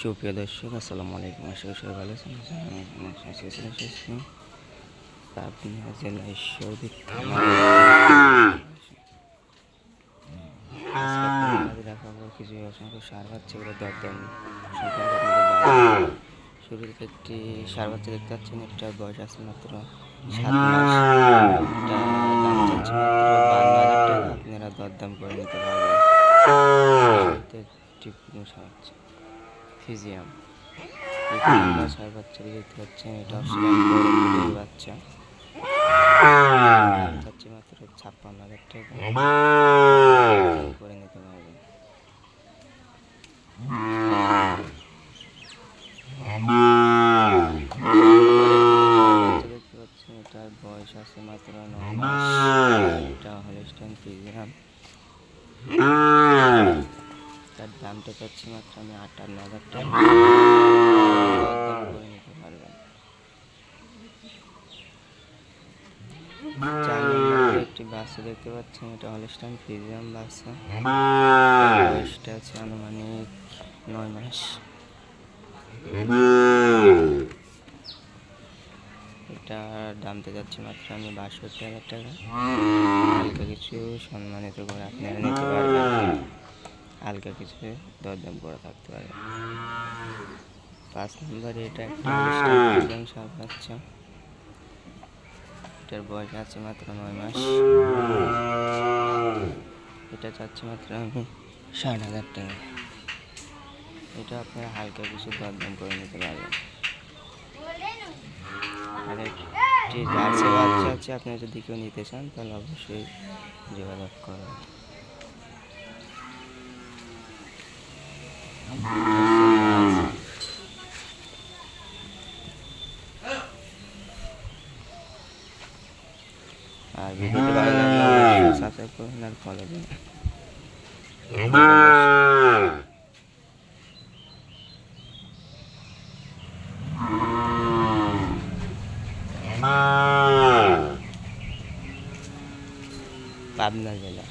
সুপ্রিয় দর্শক, আসসালামু আলাইকুম। আশা করি সবাই ভালো আছেন। আমি পাবনা জেলায় সৌদি দেখাবো কিছু অসংখ্য সার বাচ্চা এগুলো দরদাম। শুরুতে একটি সার বাচ্চা দেখতে পাচ্ছেন, একটা বয়স আছে মাত্র সাত মাস। দাম মাত্র বান্ন হাজার টাকা। আপনারা দরদাম করে নিতে পারবেন। সার ফিজিয়াম। সার বাচ্চা দেখতে পাচ্ছেন এটা অস্ট্রেলিয়ান বাচ্চা। মাত্র ছাপ্পান্ন হাজার টাকা। করে নিতে পারবেন বাচ্চা দেখতে পাচ্ছেন এটার বয়স আছে মাত্র নয় মাস। এটা হলস্টাইন ফিজিয়াম। তার দামটা চাচ্ছি মাত্র আমি আটান্ন হাজার টাকা। করে নিতে পারবেন একটি বাচ্চা দেখতে পাচ্ছেন এটা হলস্টাইন ফিজিয়াম বাচ্চা বয়সটা আছে আনুমানিক নয় মাস। এটার দামটা যাচ্ছে মাত্র আমি বাষট্টি হাজার টাকা। হালকা কিছু সম্মানিত করে আপনারা নিতে পারবেন। হালকা কিছু দরদাম করে থাকতে পারে। পাঁচ নম্বরে এটা একটা বাচ্চা। এটার বয়স আছে মাত্র নয় মাস। এটা চাচ্ছি মাত্র আমি ষাট হাজার টাকা। এটা আপনারা হালকা কিছু দরদাম করে নিতে পারবেন। আর একটি জার্সি বাচ্চা আছে আপনি যদি কেউ নিতে চান তাহলে অবশ্যই যোগাযোগ করবেন। আর ভিডিওটি ভালো লাগলে অবশ্যই সাবস্ক্রাইব করুন আর ফলো করুন পাবনা জেলা